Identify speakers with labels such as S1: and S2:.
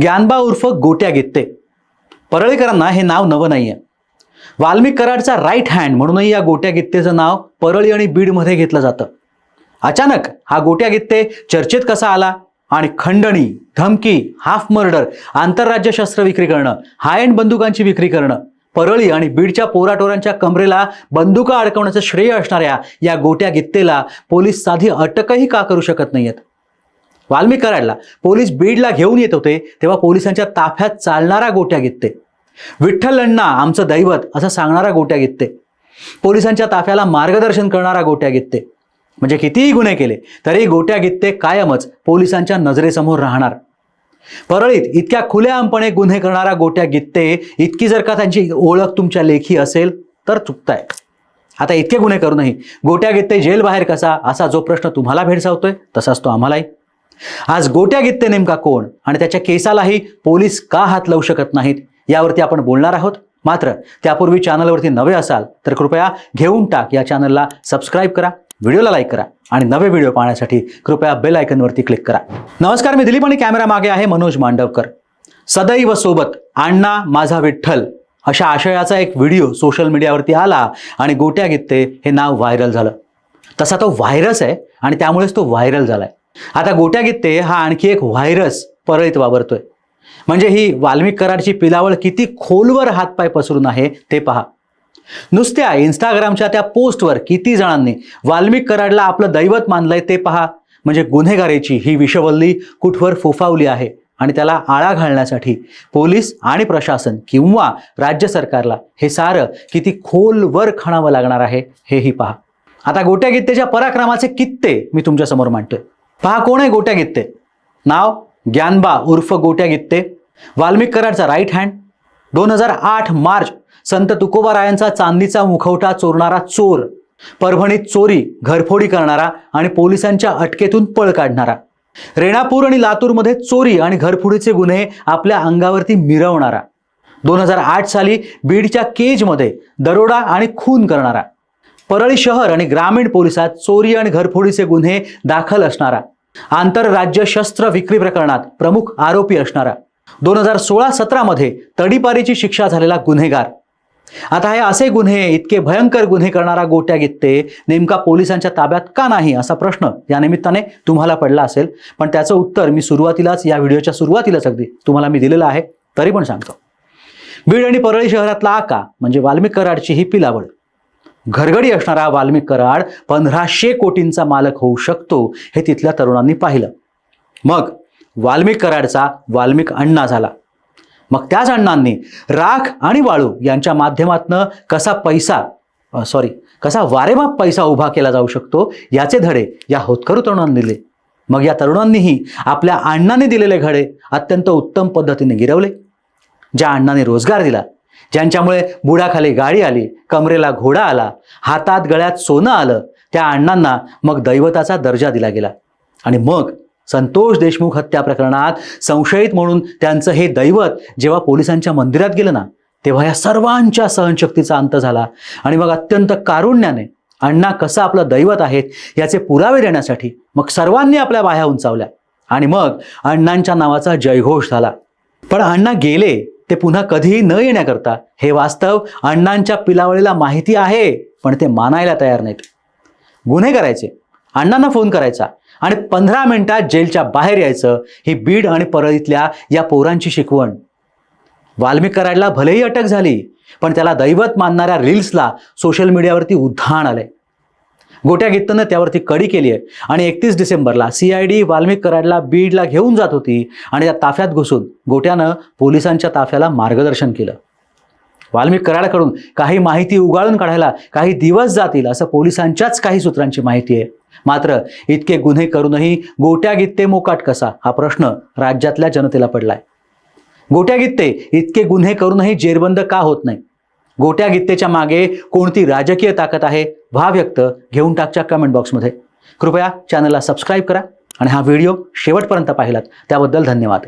S1: ज्ञानबा उर्फ गोट्या गित्ते. परळीकरांना हे नाव नवं नाही आहे वाल्मिक कराडचा राईट हँड म्हणूनही या गोट्या गित्तेचं नाव परळी आणि बीडमध्ये घेतलं जातं. अचानक हा गोट्या गित्ते चर्चेत कसा आला? आणि खंडणी धमकी हाफ मर्डर आंतरराज्य शस्त्र विक्री करणं हाय एंड बंदुकांची विक्री करणं परळी आणि बीडच्या पोराटोरांच्या कमरेला बंदुका अडकवण्याचं श्रेय असणाऱ्या या गोट्या गित्तेला पोलीस साधी अटकही का करू शकत नाहीयेत? वाल्मिक कराडला. पोलीस बीडला घेऊन येत होते तेव्हा पोलिसांच्या ताफ्यात चालणारा गोट्या गीतते विठ्ठल अण्णा आमचं दैवत असं सांगणारा गोट्या गित्ते पोलिसांच्या ताफ्याला मार्गदर्शन करणारा गोट्या गीतते म्हणजे कितीही गुन्हे केले तरी गोट्या गित्ते कायमच पोलिसांच्या नजरेसमोर राहणार. परळीत इतक्या खुलेआमपणे गुन्हे करणारा गोट्या गित्ते इतकी जर का त्यांची ओळख तुमच्या लेखी असेल तर चुकताय. आता इतके गुन्हे करूनही गोट्या गित्ते जेल बाहेर कसा असा जो प्रश्न तुम्हाला भेडसावतोय तसाच तो आम्हालाही. आज गोट्या गित्ते नेमका कोण? आणि त्याच्या केसालाही पोलीस का हात लावू शकत नाहीत? यावरती आपण बोलणार आहोत. मात्र त्यापूर्वी चॅनलवरती नवे असाल तर कृपया घेऊन टाक या चॅनलला सबस्क्राईब करा व्हिडिओला लाईक करा आणि नवे व्हिडिओ पाहण्यासाठी कृपया बेल आयकनवरती क्लिक करा. नमस्कार मी दिलीप आणि कॅमेरा मागे आहे मनोज मांडवकर. सदैव सोबत अण्णा माझा विठ्ठल अशा आशयाचा एक व्हिडिओ सोशल मीडियावरती आला आणि गोट्या गित्ते हे नाव व्हायरल झालं. तसा तो व्हायरस आहे आणि त्यामुळेच तो व्हायरल झालाय. आता गोट्या गित्ते हा आणखी एक व्हायरस परळीत वावरतोय. म्हणजे ही वाल्मिक कराडची पिलावळ किती खोलवर हातपाय पसरून आहे ते पहा. नुसत्या इंस्टाग्रामच्या त्या पोस्टवर किती जणांनी वाल्मिक कराडला आपलं दैवत मानलंय ते पहा. म्हणजे गुन्हेगारीची ही विषवल्ली कुठवर फोफावली आहे आणि त्याला आळा घालण्यासाठी पोलीस आणि प्रशासन किंवा राज्य सरकारला हे सारं किती खोलवर खणावं लागणार आहे हेही पहा. आता गोट्या गीतेच्या पराक्रमाचे कित्ते मी तुमच्यासमोर मांडतोय. पहा कोण आहे गोट्या गित्ते नाव? ज्ञानबा उर्फ गोट्या गित्ते वाल्मिक कराडचा राईट हँड दोन हजार आठ मार्च संत तुकोबारायांचा चांदीचा मुखवटा चोरणारा चोर परभणीत चोरी घरफोडी करणारा आणि पोलिसांच्या अटकेतून पळ काढणारा. रेणापूर आणि लातूरमध्ये चोरी आणि घरफोडीचे गुन्हे आपल्या अंगावरती मिरवणारा. दोन हजार आठ साली बीडच्या केजमध्ये दरोडा आणि खून करणारा. परळी शहर आणि ग्रामीण पोलिसात चोरी आणि घरफोडीचे गुन्हे दाखल असणारा आंतरराज्य शस्त्र विक्री प्रकरणात प्रमुख आरोपी असणारा दोन हजार सोळा सतरामध्ये तडीपारीची शिक्षा झालेला गुन्हेगार. आता हे असे गुन्हे इतके भयंकर गुन्हे करणारा गोट्या गित्ते नेमका पोलिसांच्या ताब्यात का नाही असा प्रश्न या निमित्ताने तुम्हाला पडला असेल. पण त्याचं उत्तर मी सुरुवातीलाच या व्हिडिओच्या सुरुवातीलाच अगदी तुम्हाला मी दिलेलं आहे तरी पण सांगतो. बीड आणि परळी शहरातला आका म्हणजे वाल्मिक कराडची ही पिलावळ घरगडी असणारा वाल्मिक कराड पंधराशे कोटींचा मालक होऊ शकतो हे तिथल्या तरुणांनी पाहिलं. मग वाल्मिक कराडचा वाल्मिक अण्णा झाला. मग त्याच अण्णांनी राख आणि वाळू यांच्या माध्यमातनं कसा पैसा सॉरी कसा वारेमाप पैसा उभा केला जाऊ शकतो याचे धडे या होतकरू तरुणांनी दिले. मग या तरुणांनीही आपल्या अण्णांनी दिलेले घडे अत्यंत उत्तम पद्धतीने गिरवले. ज्या अण्णांनी रोजगार दिला ज्यांच्यामुळे बुडाखाली गाडी आली कमरेला घोडा आला हातात गळ्यात सोनं आलं त्या अण्णांना मग दैवताचा दर्जा दिला गेला. आणि मग संतोष देशमुख हत्या प्रकरणात संशयित म्हणून त्यांचं हे दैवत जेव्हा पोलिसांच्या मंदिरात गेलं ना तेव्हा या सर्वांच्या सहनशक्तीचा अंत झाला. आणि मग अत्यंत कारुण्याने अण्णा कसं आपलं दैवत आहेत याचे पुरावे देण्यासाठी मग सर्वांनी आपल्या बाह्या उंचावल्या. आणि मग अण्णांच्या नावाचा जयघोष झाला. पण अण्णा गेले ते पुन्हा कधीही न येण्याकरता हे वास्तव अण्णांच्या पिलावळीला माहिती आहे पण ते मानायला तयार नाहीत. गुन्हे करायचे अण्णांना फोन करायचा आणि पंधरा मिनिटात जेलच्या बाहेर यायचं ही बीड आणि परळीतल्या या पोरांची शिकवण. वाल्मिक कराडला भलेही अटक झाली पण त्याला दैवत मानणाऱ्या रील्सला सोशल मीडियावरती उद्धाण आलंय. गोट्या गित्तनं त्यावरती कडी केली आहे. आणि एकतीस डिसेंबरला सी आय डी वाल्मिक कराडला बीडला घेऊन जात होती आणि त्या ताफ्यात घुसून गोट्यानं पोलिसांच्या ताफ्याला मार्गदर्शन केलं. वाल्मिक कराडाकडून काही माहिती उगाळून काढायला काही दिवस जातील असं पोलिसांच्याच काही सूत्रांची माहिती आहे. मात्र इतके गुन्हे करूनही गोट्या गित्ते मोकाट कसा हा प्रश्न राज्यातल्या जनतेला पडलाय. गोट्या गित्ते इतके गुन्हे करूनही जेरबंद का होत नाही? गोट्या गित्तेच्या मागे कोणती राजकीय ताकद आहे? व्हा व्यक्त घेऊन टाकच्या कमेंट बॉक्समध्ये कृपया चॅनलला सबस्क्राईब करा आणि हा व्हिडिओ शेवटपर्यंत पाहिलात. त्याबद्दल धन्यवाद.